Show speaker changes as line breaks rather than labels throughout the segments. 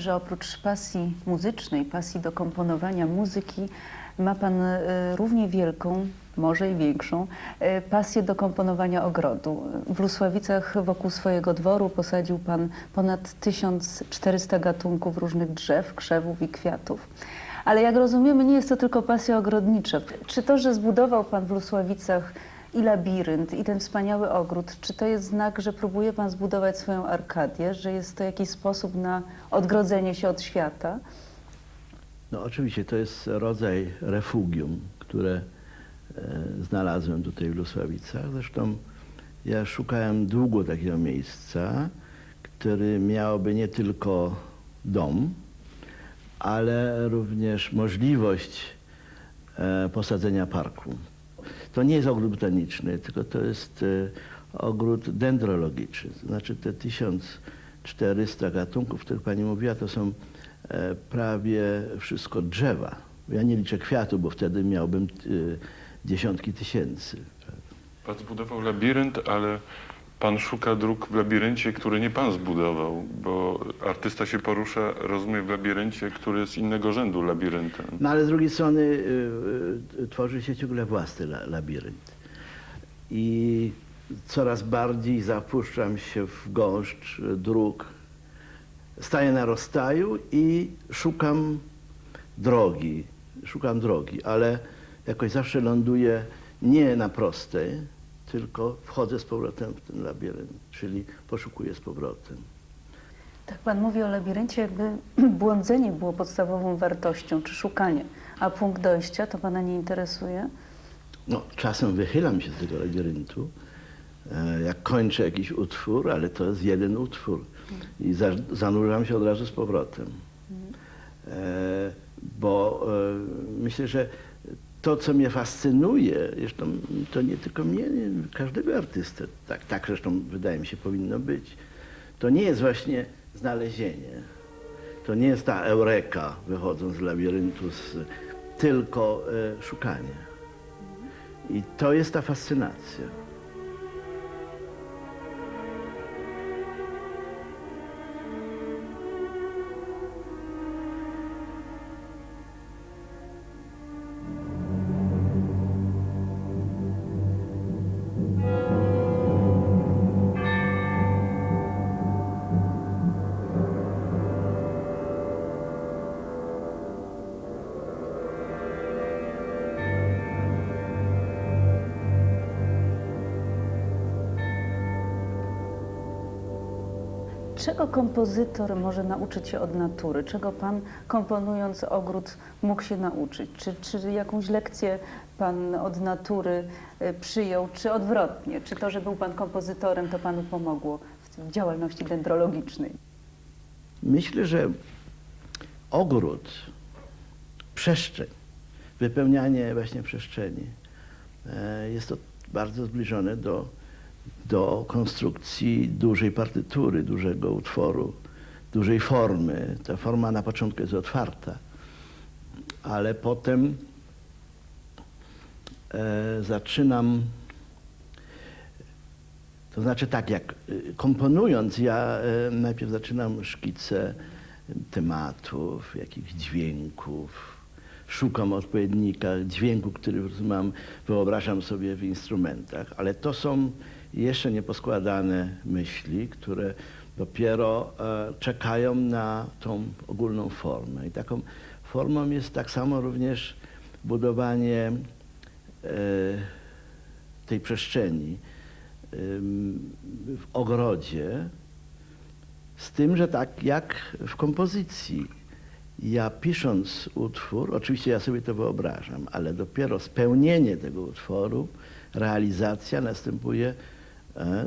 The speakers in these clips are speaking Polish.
że oprócz pasji muzycznej, pasji do komponowania muzyki, ma Pan e, równie wielką, może i większą, e, pasję do komponowania ogrodu. W Lusławicach wokół swojego dworu posadził Pan ponad 1400 gatunków różnych drzew, krzewów i kwiatów. Ale jak rozumiemy, nie jest to tylko pasja ogrodnicza. Czy to, że zbudował Pan w Lusławicach i labirynt, i ten wspaniały ogród, czy to jest znak, że próbuje Pan zbudować swoją arkadię, że jest to jakiś sposób na odgrodzenie się od świata?
No oczywiście to jest rodzaj refugium, które e, znalazłem tutaj w Lusławicach. Zresztą ja szukałem długo takiego miejsca, który miałoby nie tylko dom, ale również możliwość e, posadzenia parku. To nie jest ogród botaniczny, tylko to jest e, ogród dendrologiczny. Znaczy te 1400 gatunków, o których Pani mówiła, to są e, prawie wszystko drzewa. Ja nie liczę kwiatów, bo wtedy miałbym e, dziesiątki tysięcy.
Pan zbudował labirynt, ale pan szuka dróg w labiryncie, który nie pan zbudował, bo artysta się porusza, rozumie, w labiryncie, który jest innego rzędu labiryntem.
No ale z drugiej strony y, y, tworzy się ciągle własny la, labirynt. I coraz bardziej zapuszczam się w gąszcz dróg. Staję na rozstaju i szukam drogi. Szukam drogi, ale jakoś zawsze ląduję nie na prostej, tylko wchodzę z powrotem w ten labirynt, czyli poszukuję z powrotem.
Tak Pan mówi o labiryncie, jakby błądzenie było podstawową wartością, czy szukanie, a punkt dojścia to Pana nie interesuje?
No, czasem wychylam się z tego labiryntu, e, jak kończę jakiś utwór, ale to jest jeden utwór i za, zanurzam się od razu z powrotem. E, bo e, myślę, że to, co mnie fascynuje, zresztą to nie tylko mnie, nie, każdego artystę, tak, tak zresztą wydaje mi się powinno być, to nie jest właśnie znalezienie, to nie jest ta eureka wychodząc z labiryntu, z, tylko e, szukanie. I to jest ta fascynacja.
Czego kompozytor może nauczyć się od natury? Czego Pan, komponując ogród, mógł się nauczyć? Czy, czy jakąś lekcję Pan od natury y, przyjął, czy odwrotnie? Czy to, że był Pan kompozytorem, to Panu pomogło w, w działalności dendrologicznej?
Myślę, że ogród, przestrzeń, wypełnianie właśnie przestrzeni e, jest to bardzo zbliżone do, do konstrukcji dużej partytury, dużego utworu, dużej formy. Ta forma na początku jest otwarta, ale potem e, zaczynam to znaczy tak, jak y, komponując, ja y, najpierw zaczynam szkice tematów, jakichś dźwięków, szukam odpowiednika dźwięku, który mam, wyobrażam sobie w instrumentach, ale to są jeszcze nieposkładane myśli, które dopiero e, czekają na tą ogólną formę. I taką formą jest tak samo również budowanie e, tej przestrzeni w ogrodzie, z tym, że tak jak w kompozycji. Ja pisząc utwór, oczywiście ja sobie to wyobrażam, ale dopiero spełnienie tego utworu, realizacja następuje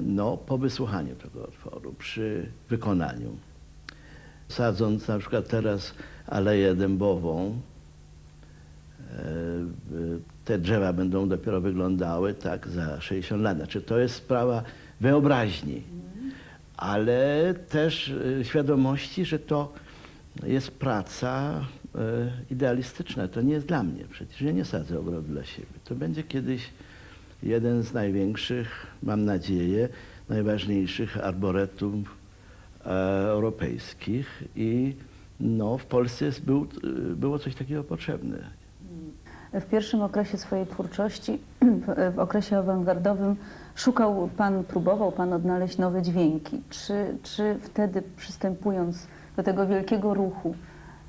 no, po wysłuchaniu tego utworu, przy wykonaniu. Sadząc na przykład teraz aleję dębową, e, te drzewa będą dopiero wyglądały tak za 60 lat. Znaczy to jest sprawa wyobraźni, ale też e, świadomości, że to jest praca e, idealistyczna. To nie jest dla mnie. Przecież ja nie sadzę ogrodu dla siebie. To będzie kiedyś jeden z największych, mam nadzieję, najważniejszych arboretów e, europejskich i no, w Polsce był, było coś takiego potrzebne.
W pierwszym okresie swojej twórczości, w okresie awangardowym, szukał Pan, próbował Pan odnaleźć nowe dźwięki. Czy, czy wtedy przystępując do tego wielkiego ruchu,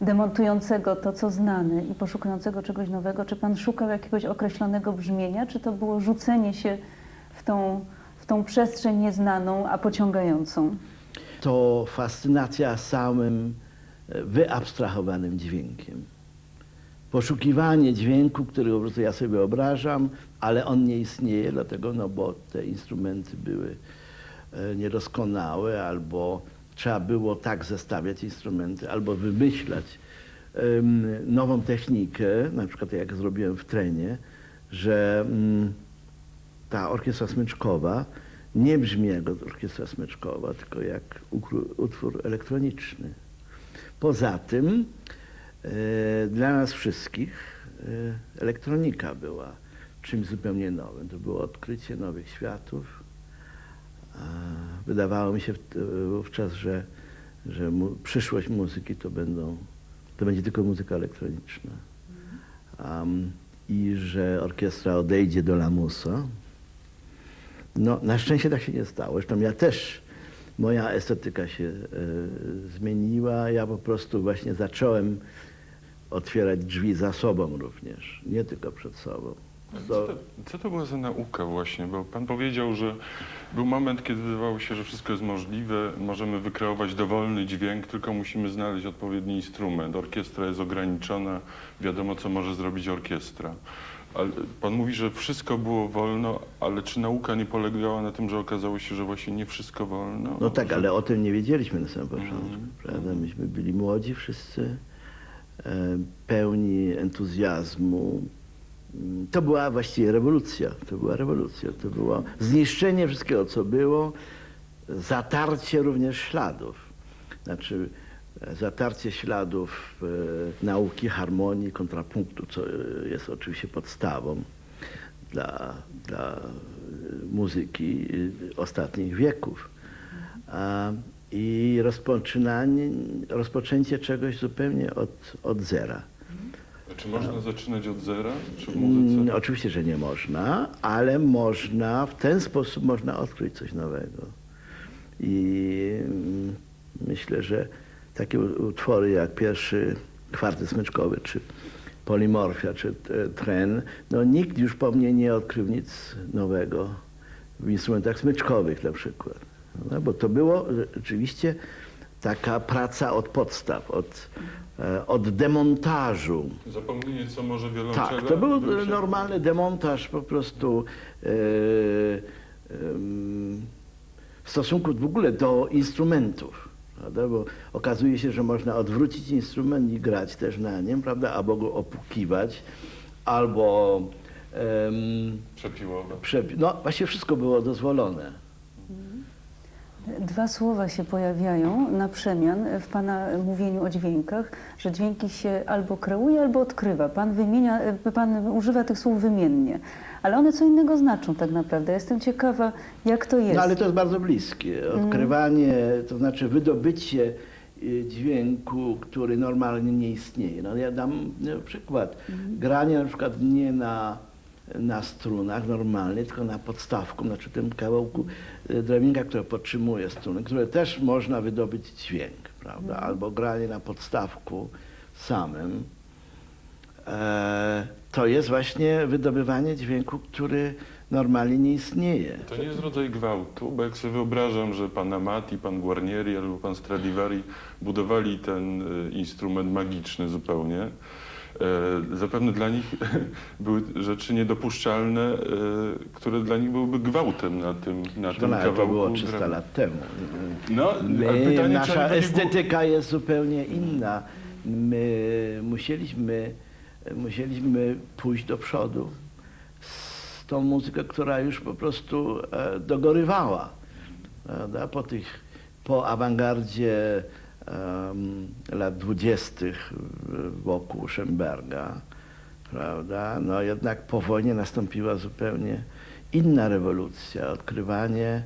demontującego to, co znane i poszukującego czegoś nowego, czy Pan szukał jakiegoś określonego brzmienia, czy to było rzucenie się w tą, w tą przestrzeń nieznaną, a pociągającą?
To fascynacja samym e, wyabstrahowanym dźwiękiem. Poszukiwanie dźwięku, który po prostu ja sobie wyobrażam, ale on nie istnieje, dlatego, no bo te instrumenty były e, niedoskonałe, albo trzeba było tak zestawiać instrumenty, albo wymyślać nową technikę, na przykład jak zrobiłem w trenie, że mm, ta orkiestra smyczkowa nie brzmi jak orkiestra smyczkowa, tylko jak utwór elektroniczny. Poza tym e, dla nas wszystkich e, elektronika była czymś zupełnie nowym. To było odkrycie nowych światów. Wydawało mi się wówczas, że, że mu, przyszłość muzyki to, będą, to będzie tylko muzyka elektroniczna. Am, I że orkiestra odejdzie do lamusa. No, na szczęście tak się nie stało. Zresztą ja też, moja estetyka się e, zmieniła. Ja po prostu właśnie zacząłem otwierać drzwi za sobą również, nie tylko przed sobą.
Co to, co to była za nauka właśnie? Bo pan powiedział, że był moment, kiedy wydawało się, że wszystko jest możliwe, możemy wykreować dowolny dźwięk, tylko musimy znaleźć odpowiedni instrument. Orkiestra jest ograniczona, wiadomo, co może zrobić orkiestra. Ale pan mówi, że wszystko było wolno, ale czy nauka nie polegała na tym, że okazało się, że właśnie nie wszystko wolno?
No tak, ale o tym nie wiedzieliśmy na samym początku,
Mhm.
prawda? Myśmy byli młodzi wszyscy, e, pełni entuzjazmu. To była właściwie rewolucja. To była rewolucja. To było zniszczenie wszystkiego, co było, zatarcie również śladów. Znaczy zatarcie śladów e, nauki harmonii, kontrapunktu, co jest oczywiście podstawą dla, dla e, muzyki e, ostatnich wieków. A, I rozpoczynanie, rozpoczęcie czegoś zupełnie od, od zera.
Czy można zaczynać od zera? Czy w
Mm? Oczywiście, że nie można, ale można, w ten sposób można odkryć coś nowego. I mm, myślę, że takie utwory jak pierwszy kwartet smyczkowy, czy polimorfia, czy e, tren, no nikt już po mnie nie odkrył nic nowego w instrumentach smyczkowych na przykład. No, bo to było rzeczywiście taka praca od podstaw, od, e, od demontażu.
Zapomnienie, co może wiolonczela?
Tak, to był
się-
normalny demontaż po prostu e, em, w stosunku w ogóle do instrumentów. Prawda? Bo okazuje się, że można odwrócić instrument i grać też na nim, prawda? albo go opukiwać, albo em,
Przepiłowe.
przepi- no właśnie wszystko było dozwolone.
Dwa słowa się pojawiają na przemian w Pana mówieniu o dźwiękach, że dźwięki się albo kreuje, albo odkrywa. Pan wymienia, Pan używa tych słów wymiennie, ale one co innego znaczą tak naprawdę. Jestem ciekawa, jak to jest.
No ale to jest bardzo bliskie. Odkrywanie, to znaczy wydobycie y, dźwięku, który normalnie nie istnieje. No ja dam no, przykład. Granie na przykład nie na, na strunach normalnie, tylko na podstawku, znaczy tym kawałku y, drewniaka, które podtrzymuje struny, które też można wydobyć dźwięk, prawda? Albo granie na podstawku samym. E, to jest właśnie wydobywanie dźwięku, który normalnie nie istnieje.
To nie jest rodzaj gwałtu, bo jak sobie wyobrażam, że pan Amati, pan Guarnieri albo pan Stradivari budowali ten y, instrument magiczny zupełnie, zapewne dla nich były rzeczy niedopuszczalne, e, które dla nich byłyby gwałtem na tym, na tym
ale to
kawałku.
było 300
drewna.
lat temu.
No, pytanie,
nasza
było-
estetyka jest zupełnie inna. My musieliśmy, musieliśmy pójść do przodu z tą muzyką, która już po prostu e, dogorywała. Prawda? Po, tych, po awangardzie lat dwudziestych wokół Schönberga, prawda? No jednak po wojnie nastąpiła zupełnie inna rewolucja, odkrywanie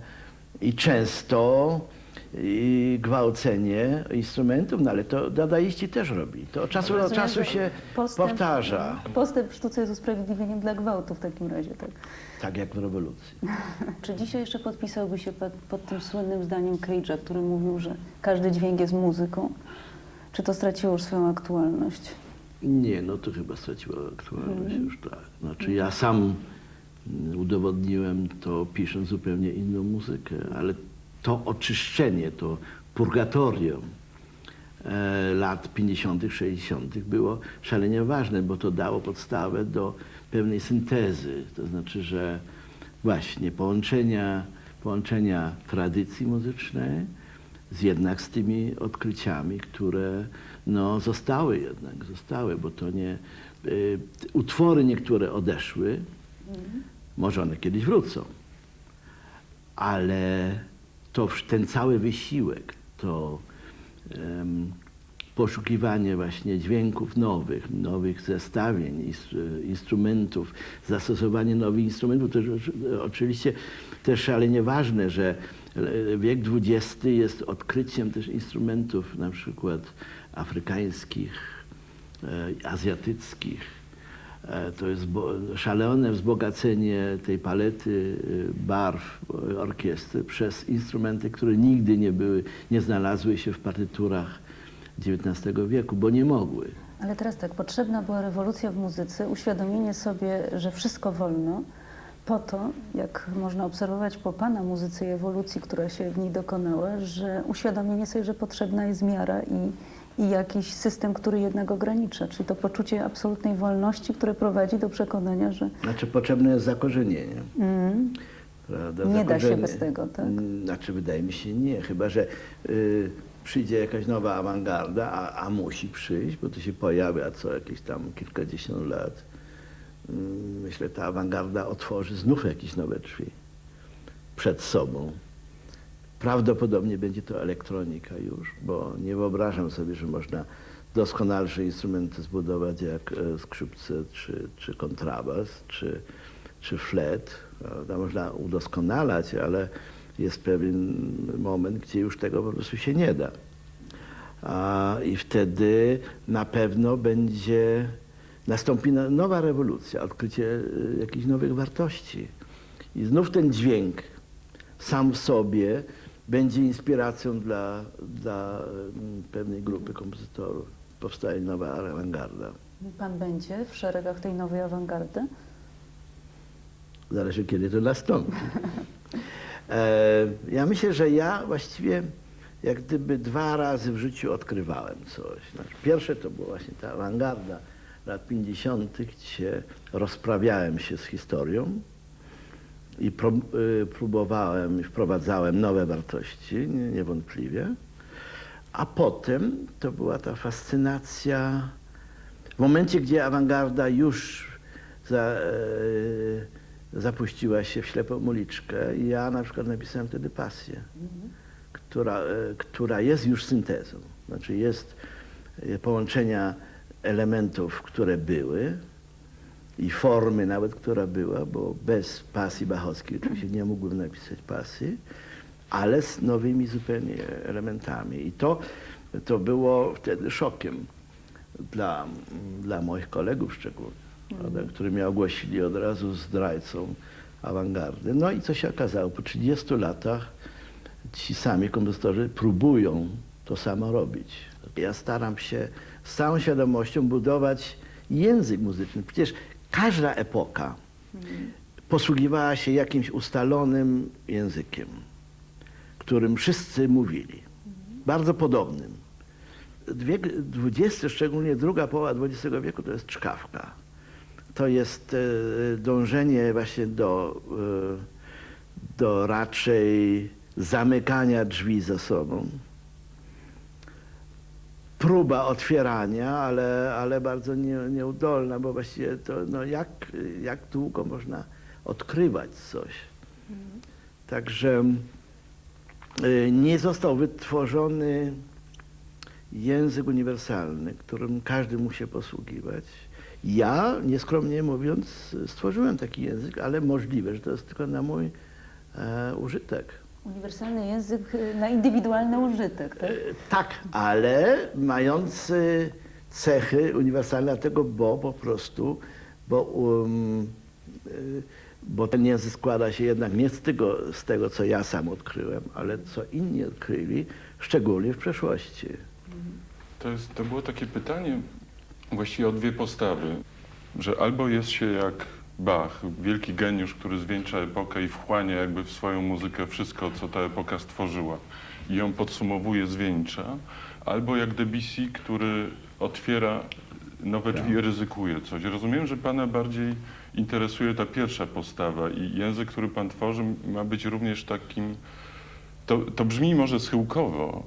i często i gwałcenie instrumentów, no ale to dadaiści też robi. To od czasu do
Rozumiem,
czasu
że
się
postęp-
powtarza,
Postęp w sztuce jest usprawiedliwieniem dla gwałtu w takim razie, tak?
tak jak w rewolucji.
Czy dzisiaj jeszcze podpisałby się pod, pod tym słynnym zdaniem Cage'a, który mówił, że każdy dźwięk jest muzyką? Czy to straciło już swoją aktualność?
Nie, no to chyba straciło aktualność już tak. Znaczy ja sam mm, udowodniłem to pisząc zupełnie inną muzykę, ale to oczyszczenie, to purgatorium e, lat 50., 60. było szalenie ważne, bo to dało podstawę do pewnej syntezy. To znaczy, że właśnie połączenia, połączenia tradycji muzycznej z jednak z tymi odkryciami, które no, zostały jednak, zostały, bo to nie... Y, utwory niektóre odeszły, może one kiedyś wrócą, ale to, ten cały wysiłek, to em, poszukiwanie właśnie dźwięków nowych, nowych zestawień, ins- instrumentów, zastosowanie nowych instrumentów, to oczywiście też szalenie ważne, że e, wiek XX jest odkryciem też instrumentów na przykład afrykańskich, e, azjatyckich. E, To jest szalone wzbogacenie tej palety e, barw e, orkiestry przez instrumenty, które nigdy nie były, nie znalazły się w partyturach XIX wieku, bo nie mogły.
Ale teraz tak, potrzebna była rewolucja w muzyce, uświadomienie sobie, że wszystko wolno, po to, jak można obserwować po Pana muzyce i ewolucji, która się w niej dokonała, że uświadomienie sobie, że potrzebna jest miara i, i jakiś system, który jednak ogranicza, czyli to poczucie absolutnej wolności, które prowadzi do przekonania, że
Znaczy potrzebne jest zakorzenienie.
mm,
Prawda?
Nie da się bez tego, tak?
Mm, Znaczy wydaje mi się nie, chyba że y, przyjdzie jakaś nowa awangarda, a, a musi przyjść, bo to się pojawia co jakieś tam kilkadziesiąt lat. Mm, Myślę, ta awangarda otworzy znów jakieś nowe drzwi przed sobą. Prawdopodobnie będzie to elektronika już, bo nie wyobrażam sobie, że można doskonalsze instrumenty zbudować jak e, skrzypce, czy, czy kontrabas, czy, czy flet. Prawda? Można udoskonalać, ale jest pewien moment, gdzie już tego po prostu się nie da. A, I wtedy na pewno będzie, nastąpi no- nowa rewolucja, odkrycie y, jakichś nowych wartości. I znów ten dźwięk sam w sobie będzie inspiracją dla, dla mm, pewnej grupy kompozytorów. Powstaje nowa awangarda.
Pan będzie w szeregach tej nowej awangardy?
Zależy, kiedy to nastąpi. E, ja myślę, że ja właściwie jak gdyby dwa razy w życiu odkrywałem coś. Znaczy, pierwsze to była właśnie ta awangarda lat 50., gdzie rozprawiałem się z historią i y, próbowałem wprowadzałem nowe wartości, nie- niewątpliwie. A potem to była ta fascynacja w momencie, gdzie awangarda już za, e, zapuściła się w ślepą uliczkę, ja na przykład napisałem wtedy pasję, która, e, która jest już syntezą. Znaczy jest połączenia elementów, które były i formy nawet, która była, bo bez pasji bachowskiej oczywiście nie mógłbym napisać pasji, ale z nowymi zupełnie elementami. I to, to było wtedy szokiem dla, dla moich kolegów szczególnie, prawda, którzy mnie ogłosili od razu zdrajcą awangardy. No i co się okazało? Po 30 latach ci sami kompozytorzy próbują to samo robić. Ja staram się z całą świadomością budować język muzyczny. Przecież każda epoka posługiwała się jakimś ustalonym językiem, którym wszyscy mówili. Bardzo podobnym. XX, szczególnie druga połowa XX wieku, to jest czkawka. To jest e, dążenie właśnie do, e, do raczej zamykania drzwi za sobą. Próba otwierania, ale, ale bardzo nie, nieudolna, bo właściwie to no jak, jak długo można odkrywać coś. Także y, nie został wytworzony język uniwersalny, którym każdy musi się posługiwać. Ja, nieskromnie mówiąc, stworzyłem taki język, ale możliwe, że to jest tylko na mój e, użytek.
Uniwersalny język y, na indywidualny użytek, tak?
E, Tak, ale mający cechy uniwersalne, dlatego bo po prostu, bo, um, y, bo ten język składa się jednak nie z tego, z tego, co ja sam odkryłem, ale co inni odkryli, szczególnie w przeszłości.
To, jest, to było takie pytanie właściwie o dwie postawy, że albo jest się jak Bach, wielki geniusz, który zwieńcza epokę i wchłania jakby w swoją muzykę wszystko, co ta epoka stworzyła i ją podsumowuje, zwieńcza, albo jak Debussy, który otwiera nowe drzwi i ryzykuje coś. Rozumiem, że Pana bardziej interesuje ta pierwsza postawa i język, który Pan tworzy ma być również takim to, to brzmi może schyłkowo,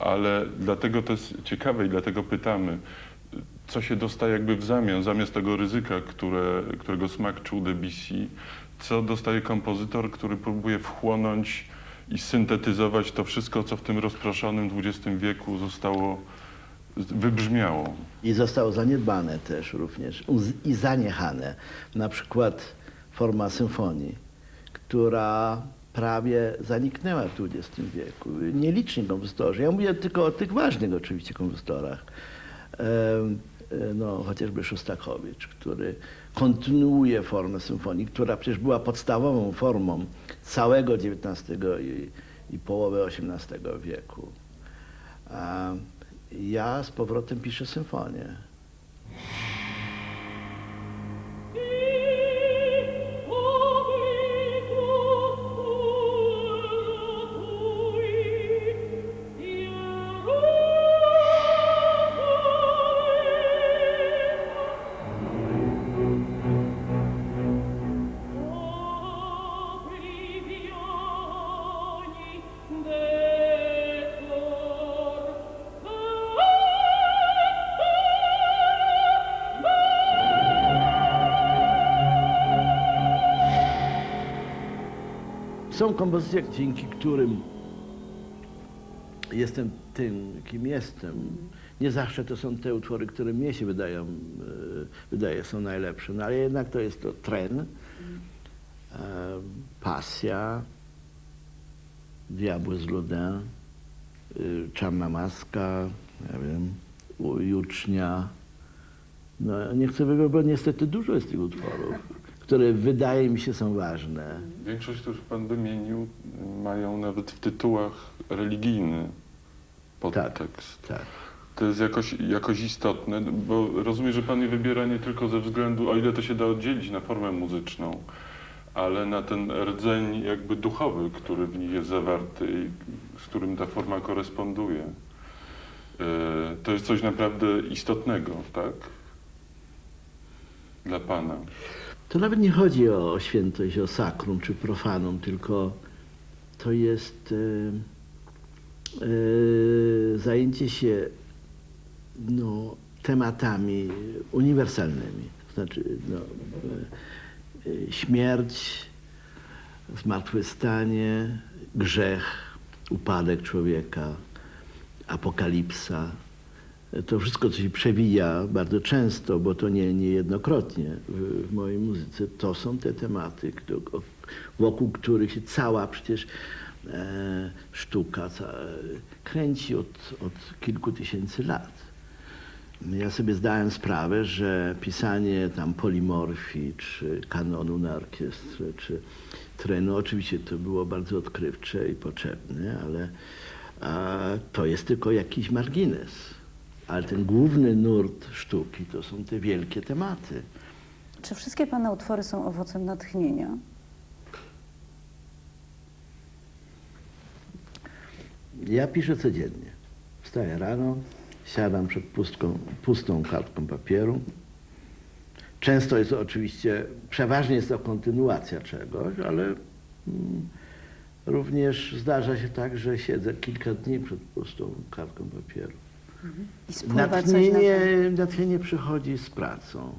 e, ale dlatego to jest ciekawe i dlatego pytamy, co się dostaje jakby w zamian, zamiast tego ryzyka, które, którego smak czuł Debussy, co dostaje kompozytor, który próbuje wchłonąć i syntetyzować to wszystko, co w tym rozproszonym XX wieku zostało, wybrzmiało.
I zostało zaniedbane też również i zaniechane. Na przykład forma symfonii, która prawie zaniknęła w XX wieku. Nieliczni kompozytorzy, ja mówię tylko o tych ważnych oczywiście kompozytorach, no, chociażby Szostakowicz, który kontynuuje formę symfonii, która przecież była podstawową formą całego XIX i, i połowy XVIII wieku. A ja z powrotem piszę symfonię. Są kompozycje, dzięki którym jestem tym, kim jestem. Nie zawsze to są te utwory, które mnie się wydają, e, wydaje są najlepsze, no ale jednak to jest to tren, e, pasja, Diabły z Ludin, y, Czarna Maska, ja wiem, Jucznia. No, nie chcę wybrać, bo niestety dużo jest tych utworów, które wydaje mi się są ważne.
Większość, których Pan wymienił, mają nawet w tytułach religijny podtekst.
Tak.
To jest jakoś, jakoś istotne, bo rozumiem, że pan je wybiera nie tylko ze względu, o ile to się da oddzielić na formę muzyczną, ale na ten rdzeń jakby duchowy, który w nich jest zawarty i z którym ta forma koresponduje. E, To jest coś naprawdę istotnego, tak? Dla pana.
To nawet nie chodzi o świętość, o sakrum czy profanum, tylko to jest e, e, zajęcie się no, tematami uniwersalnymi. Znaczy no, e, śmierć, zmartwychwstanie, grzech, upadek człowieka, apokalipsa. To wszystko, co się przewija bardzo często, bo to nie niejednokrotnie w, w mojej muzyce, to są te tematy, wokół których się cała przecież e, sztuka ca, kręci od, od kilku tysięcy lat. Ja sobie zdałem sprawę, że pisanie tam polimorfii, czy kanonu na orkiestrę, czy trenu, oczywiście to było bardzo odkrywcze i potrzebne, ale a, to jest tylko jakiś margines. Ale ten główny nurt sztuki to są te wielkie tematy.
Czy wszystkie Pana utwory są owocem natchnienia?
Ja piszę codziennie. Wstaję rano, siadam przed pustką, pustą kartką papieru. Często jest oczywiście, przeważnie jest to kontynuacja czegoś, ale mm, również zdarza się tak, że siedzę kilka dni przed pustą kartką papieru.
I spływa coś na
Natchnienie, natchnienie przychodzi z pracą.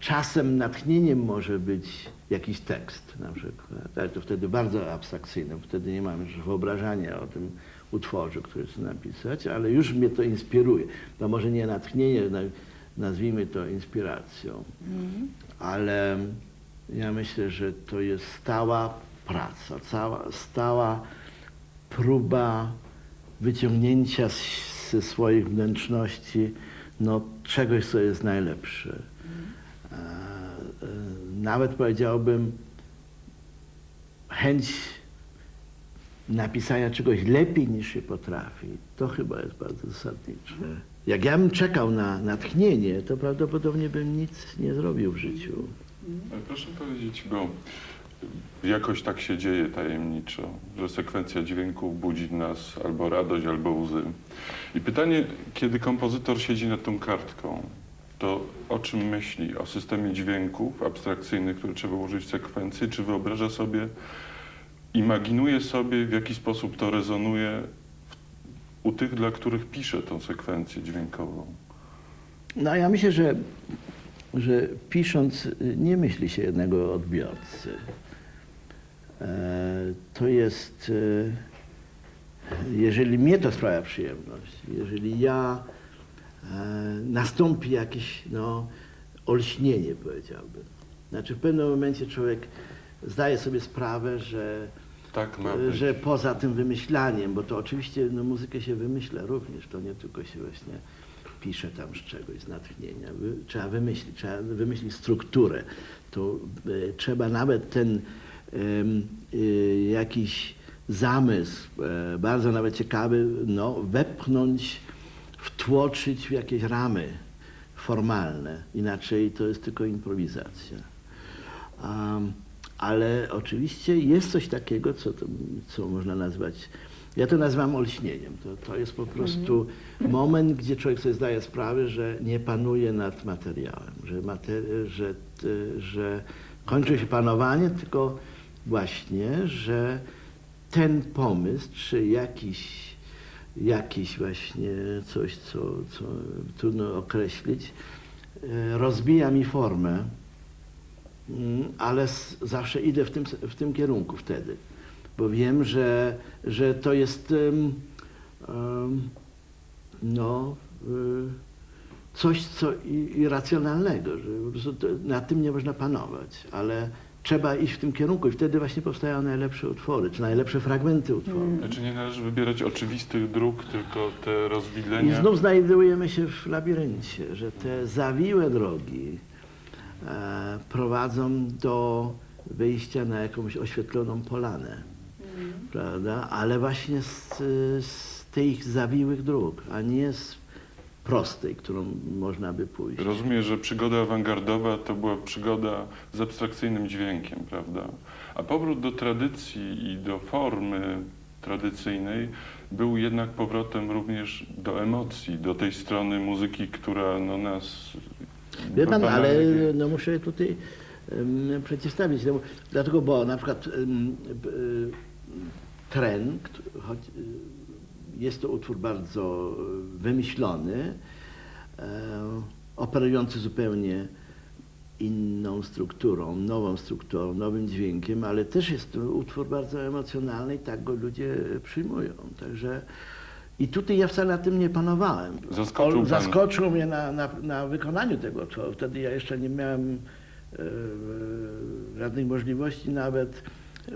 Czasem natchnieniem może być jakiś tekst na przykład, ale to wtedy bardzo abstrakcyjne, wtedy nie mam już wyobrażenia o tym utworze, który chcę napisać, ale już mnie to inspiruje. To może nie natchnienie, na- nazwijmy to inspiracją, ale ja myślę, że to jest stała praca, cała stała próba wyciągnięcia z, ze swoich wnętrzności no, czegoś, co jest najlepsze. E, e, Nawet powiedziałbym, chęć napisania czegoś lepiej niż się potrafi, to chyba jest bardzo zasadnicze. Jak ja bym czekał na natchnienie, to prawdopodobnie bym nic nie zrobił w życiu.
Ale Proszę powiedzieć, bo jakoś tak się dzieje tajemniczo, że sekwencja dźwięków budzi w nas albo radość, albo łzy. I pytanie, kiedy kompozytor siedzi nad tą kartką, to o czym myśli? O systemie dźwięków abstrakcyjnych, które trzeba ułożyć w sekwencji, czy wyobraża sobie, imaginuje sobie, w jaki sposób to rezonuje u tych, dla których pisze tą sekwencję dźwiękową?
No ja myślę, że, że pisząc y, nie myśli się jednego odbiorcy. E, To jest, e, jeżeli mnie to sprawia przyjemność, jeżeli ja e, nastąpi jakieś no, olśnienie, powiedziałbym. Znaczy w pewnym momencie człowiek zdaje sobie sprawę, że
Tak
że poza tym wymyślaniem, bo to oczywiście no, muzykę się wymyśla również, to nie tylko się właśnie pisze tam z czegoś, z natchnienia. Trzeba wymyślić, trzeba wymyślić strukturę. To trzeba nawet ten jakiś zamysł, e, bardzo nawet ciekawy, no, wepchnąć, wtłoczyć w jakieś ramy formalne. Inaczej to jest tylko improwizacja. Um, ale oczywiście jest coś takiego, co, to, co można nazwać, ja to nazywam olśnieniem. To, to jest po prostu moment, gdzie człowiek sobie zdaje sprawę, że nie panuje nad materiałem, że, mater- że, t- że kończy się panowanie, tylko właśnie, że ten pomysł, czy jakiś, jakiś właśnie coś, co, co trudno określić, e, rozbija mi formę, Mm, ale zawsze idę w tym, w tym kierunku wtedy, bo wiem, że, że to jest no, y, coś co irracjonalnego, że po prostu nad tym nie można panować, ale trzeba iść w tym kierunku i wtedy właśnie powstają najlepsze utwory, czy najlepsze fragmenty utworów.
Znaczy nie należy wybierać oczywistych dróg, tylko te
I
rozwidlenia.
znów znajdujemy się w labiryncie, że te zawiłe drogi e, prowadzą do wyjścia na jakąś oświetloną polanę, prawda? Ale właśnie z, z tych zawiłych dróg, a nie z prostej, którą można by pójść.
Rozumiem, że przygoda awangardowa to była przygoda z abstrakcyjnym dźwiękiem, prawda? A powrót do tradycji i do formy tradycyjnej był jednak powrotem również do emocji, do tej strony muzyki, która no, nas...
Wie pan, ale no muszę tutaj em, przeciwstawić temu, dlatego, bo na przykład b- y, tren, choć y, jest to utwór bardzo y, wymyślony, e, operujący zupełnie inną strukturą, nową strukturą, nowym dźwiękiem, ale też jest to utwór bardzo emocjonalny i tak go ludzie przyjmują. Także i tutaj ja wcale na tym nie panowałem.
Zaskoczył.
Zaskoczył mnie na, na, na wykonaniu tego utworu. Wtedy ja jeszcze nie miałem e, żadnych możliwości nawet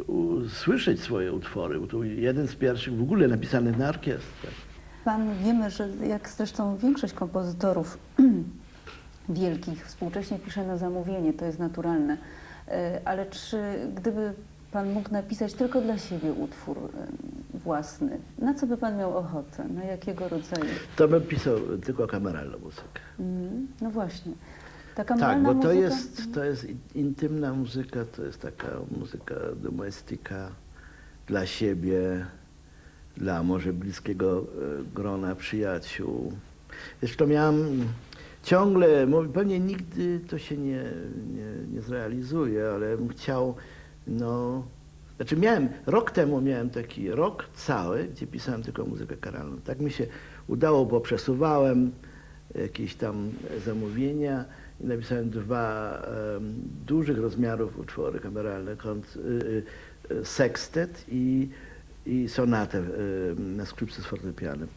usłyszeć swoje utwory. To jeden z pierwszych w ogóle napisanych na orkiestrę.
Pan wiemy, że jak zresztą większość kompozytorów wielkich współcześnie pisze na zamówienie, to jest naturalne. E, Ale czy gdyby Pan mógł napisać tylko dla siebie utwór e, własny, na co by Pan miał ochotę? Na jakiego rodzaju?
To bym pisał tylko kameralną muzykę.
Mm, No właśnie. Ta
Tak, bo to
muzyka...
jest, to jest in- intymna muzyka, to jest taka muzyka domestika dla siebie, dla może bliskiego e, grona przyjaciół. Zresztą miałem ciągle, pewnie nigdy to się nie, nie, nie zrealizuje, ale bym chciał, no, znaczy miałem, rok temu miałem taki rok cały, gdzie pisałem tylko muzykę karalną. Tak mi się udało, bo przesuwałem jakieś tam zamówienia napisałem dwa em, dużych rozmiarów utwory kameralne, kont, y, y, y, sekstet i, i sonatę y, na skrzypce z fortepianem.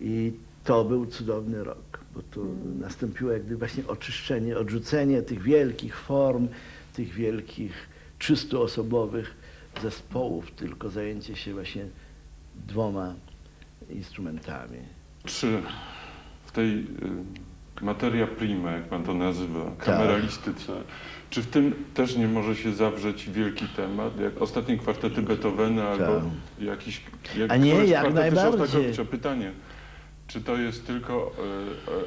I to był cudowny rok, bo tu nastąpiło jak gdyby właśnie oczyszczenie, odrzucenie tych wielkich form, tych wielkich, trzystoosobowych zespołów, tylko zajęcie się właśnie dwoma instrumentami.
Czy w tej y, materia prima, jak pan to nazywa, kameralistyce, czy w tym też nie może się zawrzeć wielki temat, jak ostatnie kwartety Beethovena albo jakiś... Jak
A nie, jak najbardziej.
Pytanie, czy to jest tylko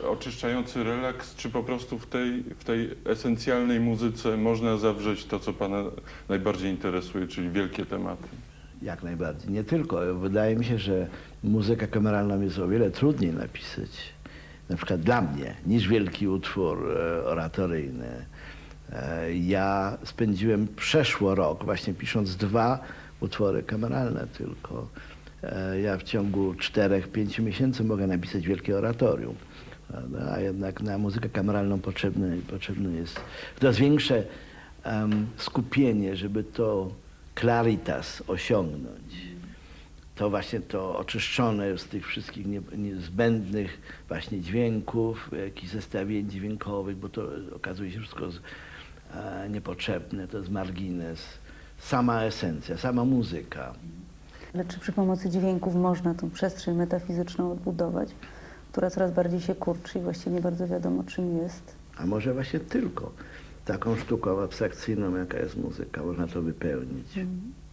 y, oczyszczający relaks, czy po prostu w tej, w tej esencjalnej muzyce można zawrzeć to, co pana najbardziej interesuje, czyli wielkie tematy?
Jak najbardziej. Nie tylko. Wydaje mi się, że muzykę kameralną jest o wiele trudniej napisać, na przykład dla mnie, niż wielki utwór e, oratoryjny. E, ja spędziłem przeszło rok właśnie pisząc dwa utwory kameralne tylko. E, ja w ciągu czterech, pięciu miesięcy mogę napisać wielkie oratorium. A jednak na muzykę kameralną potrzebne, potrzebne jest coraz większe em, skupienie, żeby to claritas osiągnąć. To właśnie to oczyszczone z tych wszystkich nie, niezbędnych właśnie dźwięków, jakichś zestawień dźwiękowych, bo to okazuje się wszystko z, e, niepotrzebne, to jest margines. Sama esencja, sama muzyka.
Ale czy przy pomocy dźwięków można tą przestrzeń metafizyczną odbudować, która coraz bardziej się kurczy i właściwie nie bardzo wiadomo czym jest?
A może właśnie tylko taką sztuką abstrakcyjną, jaka jest muzyka, można to wypełnić.
Mhm.